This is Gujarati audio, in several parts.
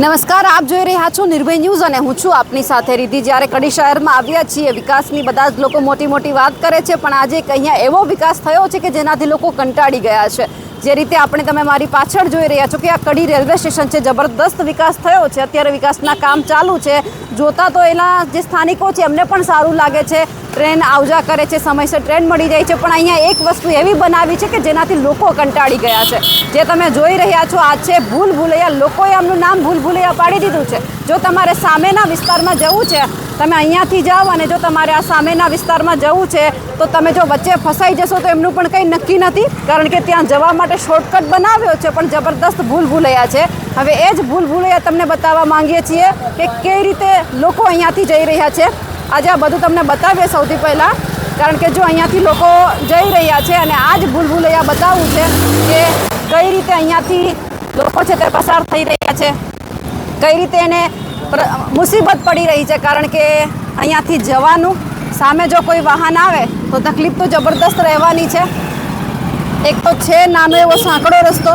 નમસ્કાર, આપ જોઈ રહ્યા છો નિર્ભય ન્યૂઝ અને હું છું આપની સાથે રીધિ જ્યારે કડી શહેરમાં આવ્યા છીએ, વિકાસની બધા જ લોકો મોટી મોટી વાત કરે છે, પણ આજે એક અહીંયા એવો વિકાસ થયો છે કે જેનાથી લોકો કંટાળી ગયા છે. જે રીતે આપણે તમે મારી પાછળ જોઈ રહ્યા છો કે આ કડી રેલવે સ્ટેશન છે, જબરદસ્ત વિકાસ થયો છે. અત્યારે વિકાસના કામ ચાલુ છે. જોતા તો એના જે સ્થાનિકો છે, એમને પણ સારું લાગે છે. ટ્રેન આવજા કરે છે, સમયસર ટ્રેન મળી જાય છે, પણ અહીંયા એક વસ્તુ એવી બનાવી છે કે જેનાથી લોકો કંટાળી ગયા છે. જે તમે જોઈ રહ્યા છો, આ છે ભૂલ ભૂલૈયા. લોકોએ આમનું નામ ભૂલ ભૂલૈયા પાડી દીધું છે. જો તમારે સામેના વિસ્તારમાં જવું છે, તમે અહીંયાથી જાઓ અને જો તમારે આ સામેના વિસ્તારમાં જવું છે, તો તમે જો વચ્ચે ફસાઈ જશો, તો એમનું પણ કંઈ નક્કી નથી, કારણ કે ત્યાં જવા માટે શોર્ટકટ બનાવ્યો છે, પણ જબરદસ્ત ભૂલ ભૂલૈયા છે. હવે એ જ ભૂલ ભૂલૈયા તમને બતાવવા માંગીએ છીએ કે કઈ રીતે લોકો અહીંયાથી જઈ રહ્યા છે. આજે આ બધું તમને બતાવીએ સૌથી પહેલાં. કારણ કે જો અહીંયાથી લોકો જઈ રહ્યા છે અને આ જ ભૂલભૂલૈયા બતાવવું છે કે કઈ રીતે અહીંયાથી લોકો છે તે પસાર થઈ રહ્યા છે. કઈ રીતે એને મુસીબત પડી રહી છે. કારણ કે અહીંયાથી જવાનું, સામે જો કોઈ વાહન આવે, તો તકલીફ તો જબરદસ્ત રહેવાની છે. એક તો છે નાનો એવો સાંકડો રસ્તો.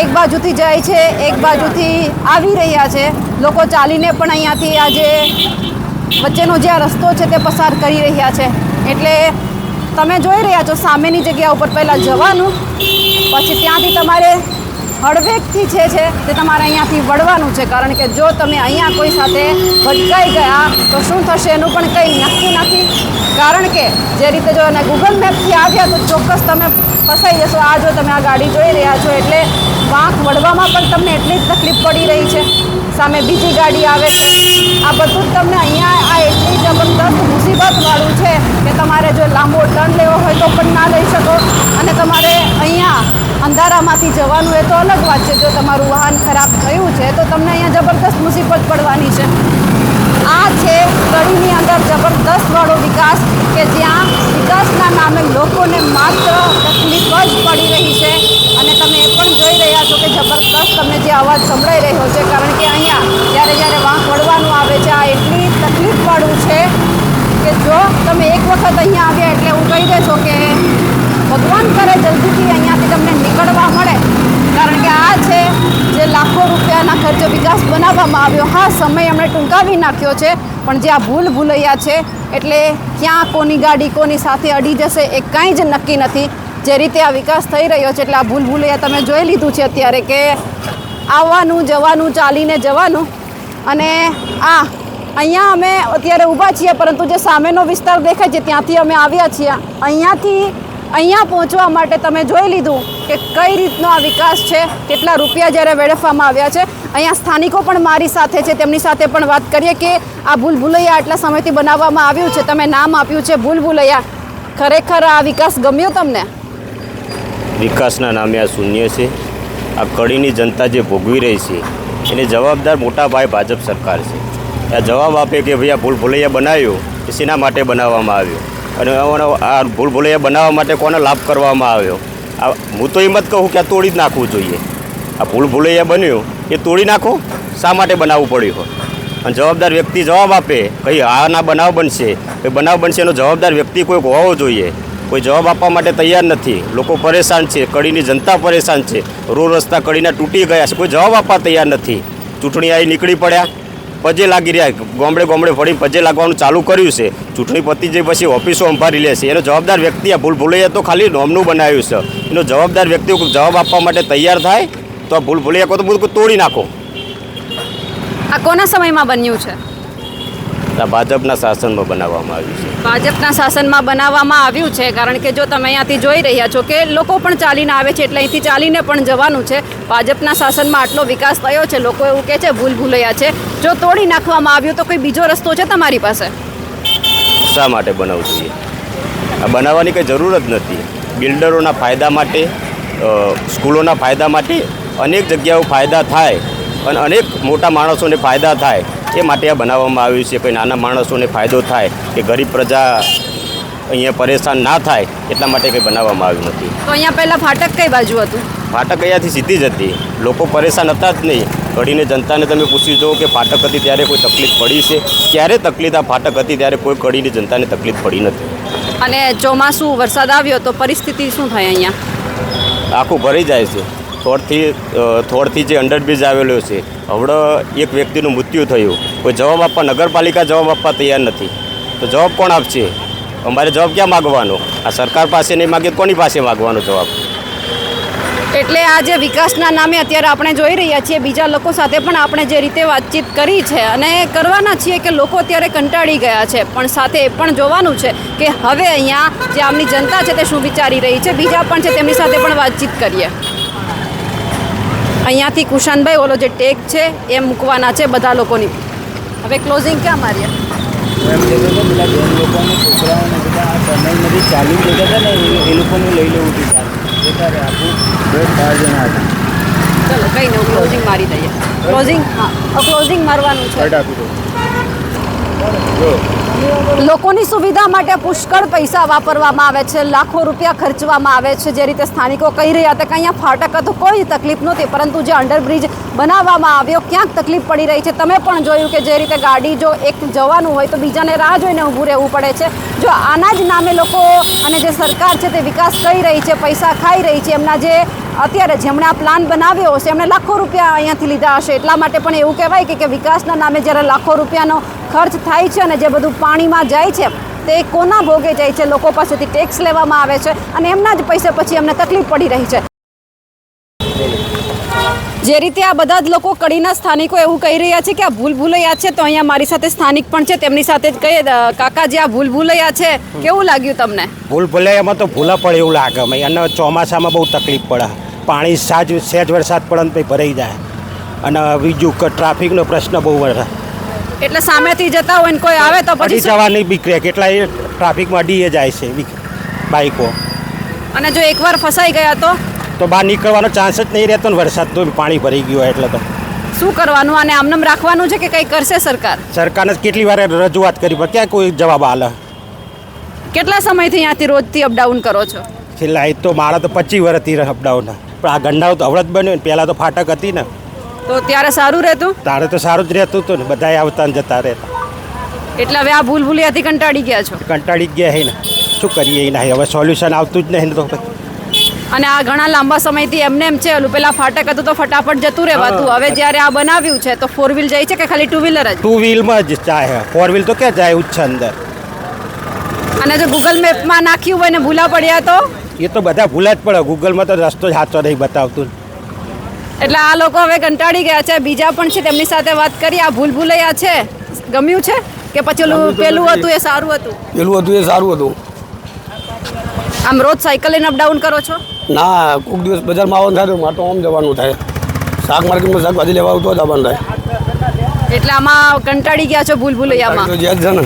એક બાજુથી જાય છે, એક બાજુથી આવી રહ્યા છે. લોકો ચાલીને પણ અહીંયાથી આજે વચ્ચેનો જે આ રસ્તો છે તે પસાર કરી રહ્યા છે. એટલે તમે જોઈ રહ્યા છો સામેની જગ્યા ઉપર પહેલાં જવાનું, પછી ત્યાંથી તમારે હળવેકથી છે છે તે તમારે અહીંયાથી વળવાનું છે. કારણ કે જો તમે અહીંયા કોઈ સાથે ભટકાઈ ગયા, તો શું થશે એનું પણ કંઈ નક્કી નથી. કારણ કે જે રીતે જો એને ગૂગલ મેપથી આવ્યા, તો ચોક્કસ તમે ફસાઈ જશો. આ જો તમે આ ગાડી જોઈ રહ્યા છો, એટલે વાંક વળવામાં પણ તમને એટલી જ તકલીફ પડી રહી છે. સામે બીજી ગાડી આવે આ બધું જ તમને અહીંયા આ એટલી જબરદસ્ત મુસીબતવાળું છે કે તમારે જો લાંબો ટર્ન લેવો હોય તો પણ ના લઈ શકો. અને તમારે અહીંયા અંધારામાંથી જવાનું એ તો અલગ વાત છે. જો તમારું વાહન ખરાબ થયું છે તો તમને અહીંયા જબરદસ્ત મુસીબત પડવાની છે. આ છે કડીની અંદર જબરદસ્તવાળો વિકાસ કે જ્યાં વિકાસના નામે લોકોને માત્ર તકલીફ જ પડી રહી છે. અને તમે એ પણ જોઈ રહ્યા છો કે જબરદસ્ત તમને જે અવાજ સંભળાઈ રહ્યો છે, કારણ કે જ્યારે જ્યારે વાંક વળવાનું આવે છે, આ એટલી તકલીફવાળું છે કે જો તમે એક વખત અહીંયા આવ્યા એટલે હું કહી દેશો કે ભગવાન કરે જલ્દીથી અહીંયાથી તમને નીકળવા મળે. કારણ કે આ છે જે લાખો રૂપિયાના ખર્ચે વિકાસ બનાવવામાં આવ્યો. હા, સમય એમણે ટૂંકાવી નાખ્યો છે, પણ જે આ ભૂલ ભૂલૈયા છે, એટલે ક્યાં કોની ગાડી કોની સાથે અડી જશે એ કાંઈ જ નક્કી નથી. જે રીતે આ વિકાસ થઈ રહ્યો છે, એટલે આ ભૂલ ભૂલૈયા તમે જોઈ લીધું છે અત્યારે કે આવવાનું, જવાનું, ચાલીને જવાનું. અને આ, અહીંયા અમે અત્યારે ઊભા છીએ, પરંતુ જે સામેનો વિસ્તાર દેખાય છે, ત્યાંથી અમે આવ્યા છીએ. અહીંયાથી, અહીંયા પહોંચવા માટે તમે જોઈ લીધું કે કઈ રીતનો આ વિકાસ છે, કેટલા રૂપિયા જ્યારે વેડફવામાં આવ્યા છે. અહીંયા સ્થાનિકો પણ મારી સાથે છે, તેમની સાથે પણ વાત કરીએ કે આ ભૂલ ભૂલૈયા આટલા સમયથી બનાવવામાં આવ્યું છે. તમે નામ આપ્યું છે ભૂલ ભૂલૈયા. ખરેખર આ વિકાસ ગમ્યો તમને? વિકાસના નામે આ શૂન્ય છે. આ કડીની જનતા જે ભોગવી રહી છે એને જવાબદાર મોટા ભાઈ ભાજપ સરકાર છે. આ જવાબ આપે કે ભાઈ આ ભૂલ ભૂલૈયા બનાવ્યું એ શેના માટે બનાવવામાં આવ્યું? અને આ ભૂલ ભૂલૈયા બનાવવા માટે કોને લાભ કરવામાં આવ્યો? આ હું તો એમ જ કહું કે આ તોડી જ નાખવું જોઈએ. આ ભૂલ ભૂલૈયા બન્યું એ તોડી નાખો, શા માટે બનાવવું પડ્યું હોય? અને જવાબદાર વ્યક્તિ જવાબ આપે કઈ ના બનાવ બનશે. એ બનાવ બનશે એનો જવાબદાર વ્યક્તિ કોઈક હોવો જોઈએ. કોઈ જવાબ આપવા માટે તૈયાર નથી. લોકો પરેશાન છે. કડીની જનતા પરેશાન છે. રોડ રસ્તા કડીના તૂટી ગયા છે. કોઈ જવાબ આપવા તૈયાર નથી. ચૂંટણી આવી નીકળી પડ્યા. પજે લાગી રહ્યા. ગોમડે ગોમડે ફરી પજે લાગવાનું ચાલુ કર્યું છે. ચૂંટણી પતી જઈ પછી ઓફિસો સંભાળી લેશે એનો જવાબદાર વ્યક્તિ આ ભૂલ ભૂલૈયા તો ખાલી નોમનું બનાવ્યું છે. એનો જવાબદાર વ્યક્તિ જવાબ આપવા માટે તૈયાર થાય તો આ ભૂલ ભૂલૈયા તો બધું તોડી નાખો. આ કોના સમયમાં બન્યું છે? ભાજપના શાસનમાં બનાવવામાં આવ્યું છે. ભાજપના શાસનમાં બનાવવામાં આવ્યું છે કારણ કે જો તમે અહીંયાથી જોઈ રહ્યા છો કે લોકો પણ ચાલીને આવે છે એટલે અહીંથી ચાલીને પણ જવાનું છે. ભાજપના શાસનમાં આટલો વિકાસ થયો છે લોકો એવું કહે છે ભૂલ ભૂલૈયા છે. જો તોડી નાખવામાં આવ્યું તો કોઈ બીજો રસ્તો છે તમારી પાસે? શા માટે બનાવવું જોઈએ? આ બનાવવાની કંઈ જરૂર જ નથી. બિલ્ડરોના ફાયદા માટે સ્કૂલોના ફાયદા માટે અનેક જગ્યાઓ ફાયદા થાય અને અનેક મોટા માણસોને ફાયદા થાય. એ માટે આ બનાવવામાં આવ્યું છે. કોઈ નાના માણસોને ફાયદો થાય કે ગરીબ પ્રજા અહીંયા પરેશાન ના થાય એટલા માટે કંઈ બનાવવામાં આવ્યું નથી. તો અહીંયા પહેલાં ફાટક કઈ બાજુ હતું? ફાટક અહીંયાથી સીધી જ હતી. લોકો પરેશાન હતા જ નહીં. ઘડીને જનતાને તમે પૂછી જુઓ કે ફાટક હતી ત્યારે કોઈ તકલીફ પડી છે? ક્યારે તકલીફ આ ફાટક હતી ત્યારે કોઈ કડીની જનતાને તકલીફ પડી નથી. અને ચોમાસું વરસાદ આવ્યો તો પરિસ્થિતિ શું થાય અહીંયા? આખું ભરી જાય છે. થોડથી થોડથી જે અંડરબ્રિજ આવેલો છે હવડો એક વ્યક્તિનું મૃત્યુ થયું. કોઈ જવાબ આપવા, નગરપાલિકા જવાબ આપવા તૈયાર નથી. તો જવાબ કોણ આપશે? અમારે જવાબ ક્યાં માગવાનો? આ સરકાર પાસે નહીં માગે, કોની પાસે માગવાનો જવાબ? એટલે આ જે વિકાસના નામે અત્યારે આપણે જોઈ રહ્યા છીએ, બીજા લોકો સાથે પણ આપણે જે રીતે વાતચીત કરી છે અને કરવાના છીએ કે લોકો અત્યારે કંટાળી ગયા છે. પણ સાથે એ પણ જોવાનું છે કે હવે અહીંયા જે આમની જનતા છે તે શું વિચારી રહી છે. બીજા પણ છે, તેમની સાથે પણ વાતચીત કરીએ. અહીંયાથી કુશાનભાઈ ઓલો જે ટેક છે એ મૂકવાના છે બધા લોકોની. હવે ક્લોઝિંગ ક્યાં મારીએ? એમ કહેતો હતો પેલા બેન લોકોને છોકરાઓને બધા આ ટનલમાંથી ચાલી જતા હતા ને એ- એ લઈ લેવું હતું જતા રહે આખું દસ બાર જણા હતા. ચલો કંઈ નહીં ક્લોઝિંગ મારી દઈએ. ક્લોઝિંગ હા ક્લોઝિંગ મારવાનું છે. આપી દો. લોકોની સુવિધા માટે પુષ્કળ પૈસા વાપરવામાં આવે છે, લાખો રૂપિયા ખર્ચવામાં આવે છે, જે રીતે સ્થાનિકો કહી રહ્યા હતા કે અહીંયા ફાટક હતું, કોઈ તકલીફ નહોતી, પરંતુ જે અંડરબ્રિજ બનાવવામાં આવ્યો, ક્યાંક તકલીફ પડી રહી છે. તમે પણ જોયું કે જે રીતે ગાડી જો એક જવાનું હોય તો બીજાને રાહ જોઈને ઊભું રહેવું પડે છે. જો આના જ નામે લોકો અને જે સરકાર છે તે વિકાસ કરી રહી છે, પૈસા ખાઈ રહી છે, એમના જે અત્યારે જેમણે આ પ્લાન બનાવ્યો હશે, એમણે લાખો રૂપિયા અહીંયાથી લીધા હશે. એટલા માટે પણ એવું કહેવાય કે કે વિકાસના નામે જ્યારે લાખો રૂપિયાનો ખર્ચ થાય છે અને જે બધું પાણીમાં જાય છે, તે કોના ભોગે જાય છે? લોકો પાસેથી ટેક્સ લેવામાં આવે છે અને એમના જ પૈસે પછી એમને તકલીફ પડી રહી છે. જે રીતે આ બધા જ લોકો કડીના સ્થાનિકો એવું કહી રહ્યા છે કે આ ભૂલ ભૂલૈયા છે, તો અહીંયા મારી સાથે સ્થાનિક પણ છે, તેમની સાથે જ કહીએ. કાકાજી આ ભૂલ ભૂલૈયા છે, કેવું લાગ્યું તમને? ભૂલ ભૂલૈયામાં તો ભૂલા પડે એવું લાગે. અમે અને ચોમાસામાં બહુ તકલીફ પડે. પાણી સાજ સહેજ વરસાદ પડે ને પછી ભરાઈ જાય. અને બીજું કે ટ્રાફિકનો પ્રશ્ન બહુ વધે એટલે સામેથી જતા હોય ને કોઈ આવે તો પછી? જવાની બીક રહે કેટલા એ ટ્રાફિકમાં ડીએ જાય છે બાઈકો. અને જો એકવાર ફસાઈ ગયા તો? તો બહાર નીકળવાનો ચાન્સ જ નહીં રહેતો ને વરસાદ તો પાણી ભરાઈ ગયું હોય એટલે તો. શું કરવાનું? અને આમનામ રાખવાનું છે કે કંઈ કરશે સરકાર? સરકારને કેટલી વાર રજૂઆત કરી પણ ક્યાં કોઈ જવાબ આલે? કેટલા સમયથી અહીંયાથી રોજથી અપડાઉન કરો છો? છેલ્લા એ તો મારા તો પચીસ વર્ષથી અપડાઉન પણ આ ગંડાઓ તો હવડત બન્યું ને પહેલાં તો ફાટક હતી ને. તો ત્યારે સારું રહેતું? તારે તો સારું જ રહેતું હતું ને બધાએ આવતા ને જતા રહેતા. એટલે હવે આ ભૂલ ભૂલિયાથી કંટાળી ગયા છો? કંટાળી ગયા હે ને. શું કરીએ એ નહીં હવે સોલ્યુશન આવતું જ નહીં ને તો પછી. અને આ ઘણા લાંબા સમયથી એમને એમ છે ઓલું પેલા ફાટક હતું તો ફટાફટ જતું રહેવાતું. હવે જ્યારે આ બનાવ્યું છે તો ફોર વ્હીલ જાય છે કે ખાલી ટુ વ્હીલર જ? ટુ વ્હીલમાં જ જાય ફોર વ્હીલ તો ક્યાં જાય ઉચ્છ અંદર? અને જો ગૂગલ મેપમાં નાખ્યું હોય ને ભૂલા પડ્યા તો? એ તો બધા ભૂલા જ પડે. ગૂગલમાં તો રસ્તો જ સાચો નહીં બતાવતું. એટલે આ લોકો હવે કંટાળી ગયા છે. બીજા પણ છે તેમની સાથે વાત કરી. આ ભૂલ ભૂલૈયા છે? ગમ્યું છે? કે પછી ઓલું પેલું હતું એ સારું હતું? પેલું હતું એ સારું હતું. આમ રોજ સાયકલ લઈને અપડાઉન કરો છો? ના કોઈક દિવસ બજારમાં આવવાનું થાય તો મારે તો આમ જવાનું થાય. શાક માર્કેટમાં શાકભાજી લેવા આવતો જવાનું થાય. એટલે આમાં કંટાળી ગયા છો ભૂલ ભૂલૈયામાં? જે છે ને.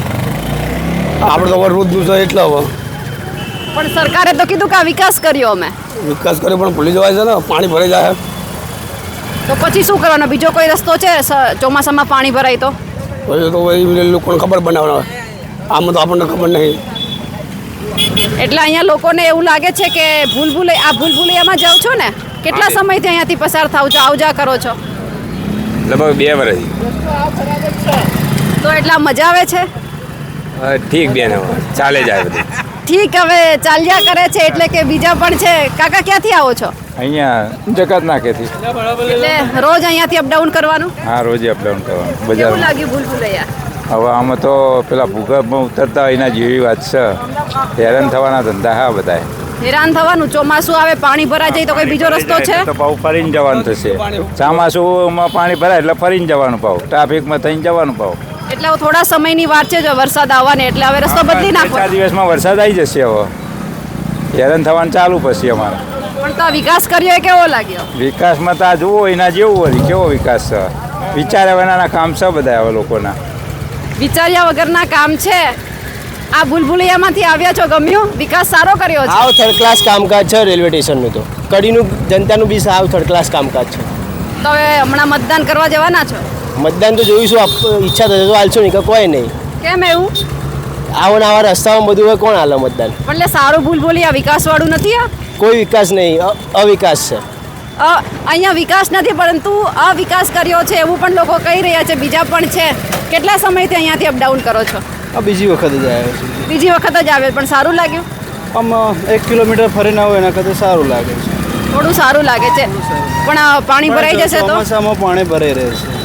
આપણે તો રોજનું છે એટલે હવે. પણ સરકારે તો કીધું કે આ વિકાસ કર્યો અમે. વિકાસ કર્યો પણ ભૂલી જવાય છે ને પાણી ભરાઈ જાય તો પછી શું કરવાનો? બીજો કોઈ રસ્તો છે? સ- ચોમાસામાં પાણી ભરાય તો? પછી તો એ લોકોને ખબર બનાવવાનો આમ તો આપણને ખબર નહીં. એટલે અહીંયા લોકોને એવું લાગે છે કે ભૂલ ભૂલ આ ભૂલ ભૂલૈયામાં જાઓ છો ને? કેટલા સમયથી અહીંયાથી પસાર થાવ છો? આવજા કરો છો. લગભગ બે વર્ષથી તો એટલા મજા આવે છે? હવે ઠીક બેન ચાલે જાય બધું. ઠીક હવે ચાલ્યા કરે છે એટલે કે બીજા પણ છે. કાકા ક્યાંથી આવો છો? અહીંયા જગત નાખેથી એટલે રોજ અહીંયાથી અપડાઉન કરવાનું? હા રોજે અપડાઉન કરવાનું કેવું લાગ્યું ભૂલ ભૂલૈયા હવે આમાં તો પેલા ભૂગર્ભમાં ઉતરતા હોય એના જેવી વાત છે. હેરાન થવાના ધંધા હા બધાય. હેરાન થવાનું? ચોમાસું આવે પાણી ભરાઈ જાય તો કોઈ બીજો રસ્તો છે? તો પાવ ફરીને જવાનું થશે. ચોમાસુમાં પાણી ભરાય એટલે ફરીને જવાનું પાવ ટ્રાફિકમાં થઈને જવાનું પાવ એટલે થોડા સમયની વાત છે જો વરસાદ આવવાની એટલે હવે રસ્તો બદલી ચાર દિવસમાં વરસાદ આવી જશે હવે. હેરાન થવાનું ચાલુ પછી અમારે. પણ તો વિકાસ કર્યો એ કેવો લાગ્યો? વિકાસમાં તો આ જુઓ એના જેવું હોય કેવો વિકાસ છે? વિચાર્યા વગરના કામ છે બધા હવે લોકોના. વિચાર્યા વગરના કામ છે. આ ભૂલભુલૈયામાંથી આવ્યા છો ગમ્યું? વિકાસ સારો કર્યો છે? આવ થર્ડ ક્લાસ કામકાજ છે રેલવે સ્ટેશનનું તો. કડીનું જનતાનું બી સાવ થર્ડ ક્લાસ કામકાજ છે. તો હવે હમણાં મતદાન કરવા જવાના છો? મતદાન તો જોઈશું આપ ઈચ્છા થશે તો હાલશો નહીં કે કોઈ નહીં. કેમ એવું? આવો ને આવા રસ્તામાં બધું હોય કોણ હાલે મતદાન? પણ એટલે સારું ભૂલ બોલી આ વિકાસવાળું નથી આ? કોઈ વિકાસ નહીં અવિકાસ છે. અ, અહીંયા વિકાસ નથી પરંતુ અવિકાસ કર્યો છે એવું પણ લોકો કહી રહ્યા છે બીજા પણ છે. કેટલા સમયથી અહીંયાથી અપડાઉન કરો છો? આ બીજી વખત જ આવ્યો છું. બીજી વખત જ આવે પણ સારું લાગ્યું? આમ એક કિલોમીટર ફરીને આવો એના કરતાં સારું લાગે છે. થોડું સારું લાગે છે. પણ પાણી ભરાઈ જશે તો? ચોમાસામાં પાણી ભરાઈ રહેશે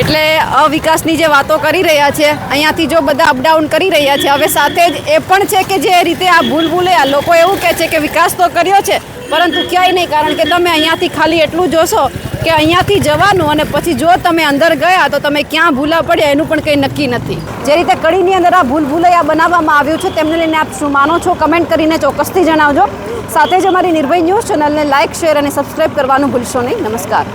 એટલે અવિકાસની જે વાતો કરી રહ્યા છે, અહીંયાથી જો બધા અપડાઉન કરી રહ્યા છે, હવે સાથે જ એ પણ છે કે જે રીતે આ ભૂલ ભૂલે, આ લોકો એવું કહે છે કે વિકાસ તો કર્યો છે, પરંતુ ક્યાંય નહીં, કારણ કે તમે અહીંયાથી ખાલી એટલું જોશો કે અહીંયાથી જવાનું અને પછી જો તમે અંદર ગયા તો તમે ક્યાં ભૂલા પડ્યા એનું પણ કંઈ નક્કી નથી. જે રીતે કડીની અંદર આ ભૂલ ભૂલૈયા બનાવવામાં આવ્યું છે, તેમને લઈને આપ શું માનો છો? કમેન્ટ કરીને ચોક્કસથી જણાવજો. સાથે જ અમારી નિર્ભય ન્યૂઝ ચેનલને લાઇક શેર અને સબસ્ક્રાઈબ કરવાનું ભૂલશો નહીં. નમસ્કાર.